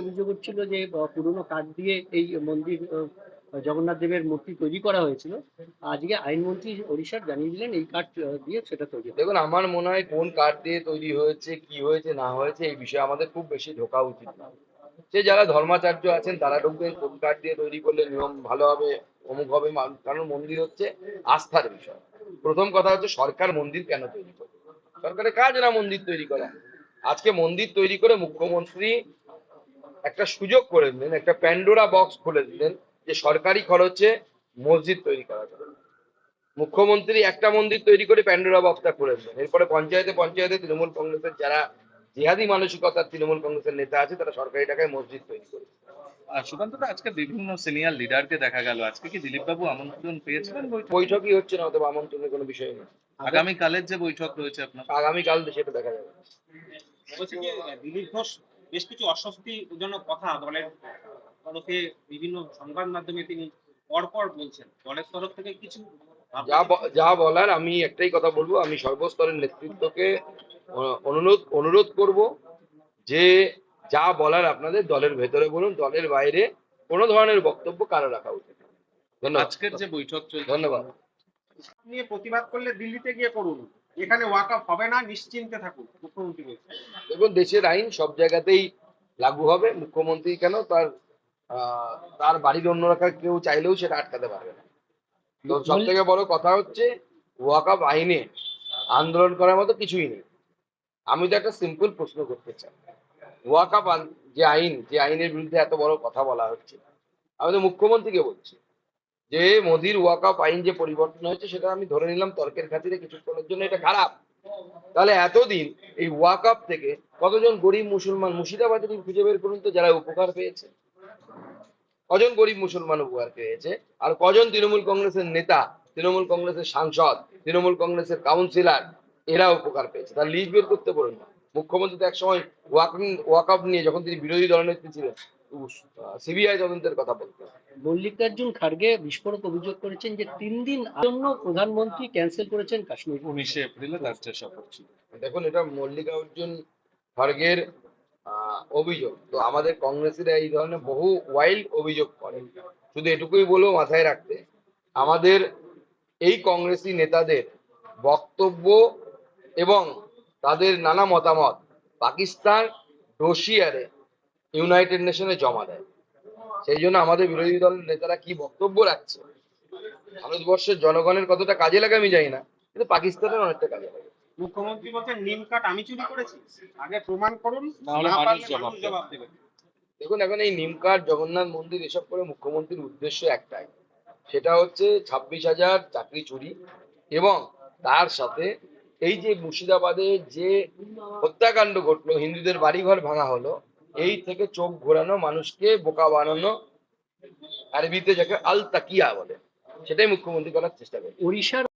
অভিযোগ হচ্ছিল যে পুরনো কাঠ দিয়ে এই মন্দির জগন্নাথ দেবের মূর্তি তৈরি করা হয়েছিল। আজকে আইনমন্ত্রী ওড়িশার জানিয়ে দিলেন, এই কাঠ দিয়ে সেটা তৈরি দেখুন, আমার মনে হয় কোন কাঠ দিয়ে তৈরি হয়েছে, কি হয়েছে, না হয়েছে, এই বিষয়ে আমাদের খুব বেশি ঢোকা উচিত না। সে যারা ধর্মাচার্য আছেন, তারা ঢুকবেন, কোন কাঠ দিয়ে তৈরি করলে নিয়ম ভালো হবে, অমুক হবে কারণ মন্দির হচ্ছে আস্থার বিষয়। প্রথম কথা হচ্ছে, সরকার মন্দির কেন তৈরি করে সরকারের কাজ না মন্দির তৈরি করা। আজকে মন্দির তৈরি করে মুখ্যমন্ত্রী একটা সুযোগ করে দিলেন একটা প্যান্ডোরা বক্স খুলে দিলেন যে সরকারি খরচে মসজিদ তৈরি করা যাবে। মুখ্যমন্ত্রী একটা মন্দির তৈরি করে প্যান্ডোরা বক্সটা খুলে দিলেন। এরপরে পঞ্চায়েতে পঞ্চায়েতে তৃণমূল কংগ্রেসের যারা জিহাদি মানসিকতার তৃণমূল কংগ্রেসের নেতা আছে তারা সরকারি টাকায় মসজিদ তৈরি করে আর সুকান্ত দা আজকে বিভিন্ন সিনিয়র লিডারকে দেখা গেল। আজকে কি দিলীপ বাবু আমন্ত্রণ পেয়েছিলেন বৈঠকই হচ্ছে না অথবা আমন্ত্রণের কোনো বিষয় নেই। আগামীকালের যে বৈঠক রয়েছে আপনার? আগামীকাল সেটা দেখা যাবে। দিলীপ ঘোষ বেশ কিছু অস্বস্তিজনক কথা দলের তরফে বিভিন্ন সংবাদ মাধ্যমে তিনি পরপর বলছেন। দলের তরফ থেকে কিছু যা যা বলার আমি একটাই কথা বলব আমি সর্বস্তরের নেতৃত্বকে অনুরোধ অনুরোধ করব যে যা বলার আপনাদের দলের ভেতরে বলুন দলের বাইরে কোনো ধরনের বক্তব্য কারও রাখা উচিত না। আজকের যে বৈঠক চলছে ধন্যবাদ। নিয়ে প্রতিবাদ করলে দিল্লিতে গিয়ে করুন। এখানে ওয়াকআপ হবে না নিশ্চিন্তে থাকুন মুখ্যমন্ত্রী বলছেন। দেখুন দেশের আইন সব জায়গাতেই লাগু হবে মুখ্যমন্ত্রী কেন তার তার বাড়ির অন্যরা কেউ চাইলেও সেটা আটকাতে পারবে না। তো সব থেকে বড় কথা হচ্ছে ওয়াকআপ আইনে আন্দোলন করার মতো কিছুই নেই। আমি তো একটা সিম্পল প্রশ্ন করতে চাই। ওয়াকআপ যে আইন যে আইনের বিরুদ্ধে এত বড় কথা বলা হচ্ছে আমি তো মুখ্যমন্ত্রীকে বলছি। যে মোদির ওয়াকআপ আইন যে পরিবর্তন হয়েছে, সেটা আমি ধরে নিলাম তর্কের খাতিরে কিছুক্ষণের জন্য এটা খারাপ। তাহলে এতদিন এই ওয়াকআপ থেকে কতজন গরিব মুসলমান মুর্শিদাবাদের খুঁজে বের করুন তো, যারা উপকার পেয়েছে? কজন গরিব মুসলমান উপকার পেয়েছে? আর কজন তৃণমূল কংগ্রেসের নেতা, তৃণমূল কংগ্রেসের সাংসদ, তৃণমূল কংগ্রেসের কাউন্সিলর এরা উপকার পেয়েছে? তার লিস্ট বের করতে পারুন না। মুখ্যমন্ত্রী তো একসময় ওয়াকআপ নিয়ে যখন তিনি বিরোধী দলনেত্রী ছিলেন সিবিআই তদন্তের কথা বলতেন মল্লিকার্জুন খার্গে বিস্ফোরক অভিযোগ করেছেন যে তিন দিন জন্য প্রধানমন্ত্রী ক্যান্সেল করেছেন কাশ্মীর। উনিশে এপ্রিলে রাজ্যের শপথ ছিল। দেখুন এটা মল্লিকার্জুন খড়গের আহ, অভিযোগ। তো আমাদের কংগ্রেসের এই ধরনের বহু ওয়াইল্ড অভিযোগ করে। শুধু এটুকুই বলব মাথায় রাখতে আমাদের এই কংগ্রেসি নেতাদের বক্তব্য এবং তাদের নানা মতামত পাকিস্তান রশিয়ারে ইউনাইটেড নেশনে জমা দেয়। সেই জন্য আমাদের বিরোধী দলের নেতারা কি বক্তব্য রাখছে? ভারতবর্ষের জনগণের কতটা কাজে লাগে আমি জানি না কিন্তু পাকিস্তানের অনেকটা কাজে লাগে। মুখ্যমন্ত্রী বলছেন নিম কাঠ আমি চুরি করেছি। আগে প্রমাণ করুন জবাব দেবে। দেখুন এখন এই নিমকার জগন্নাথ মন্দির এসব করে মুখ্যমন্ত্রীর উদ্দেশ্য একটাই। সেটা হচ্ছে ছাব্বিশ হাজার চাকরি চুরি এবং তার সাথে এই যে মুর্শিদাবাদে যে হত্যাকাণ্ড ঘটলো হিন্দুদের বাড়িঘর ভাঙা হলো এই থেকে চোখ ঘোরানো মানুষকে বোকা বানানো আরবিতে যাকে আল তাকিয়া বলে, সেটাই মুখ্যমন্ত্রী করার চেষ্টা করে ওড়িশার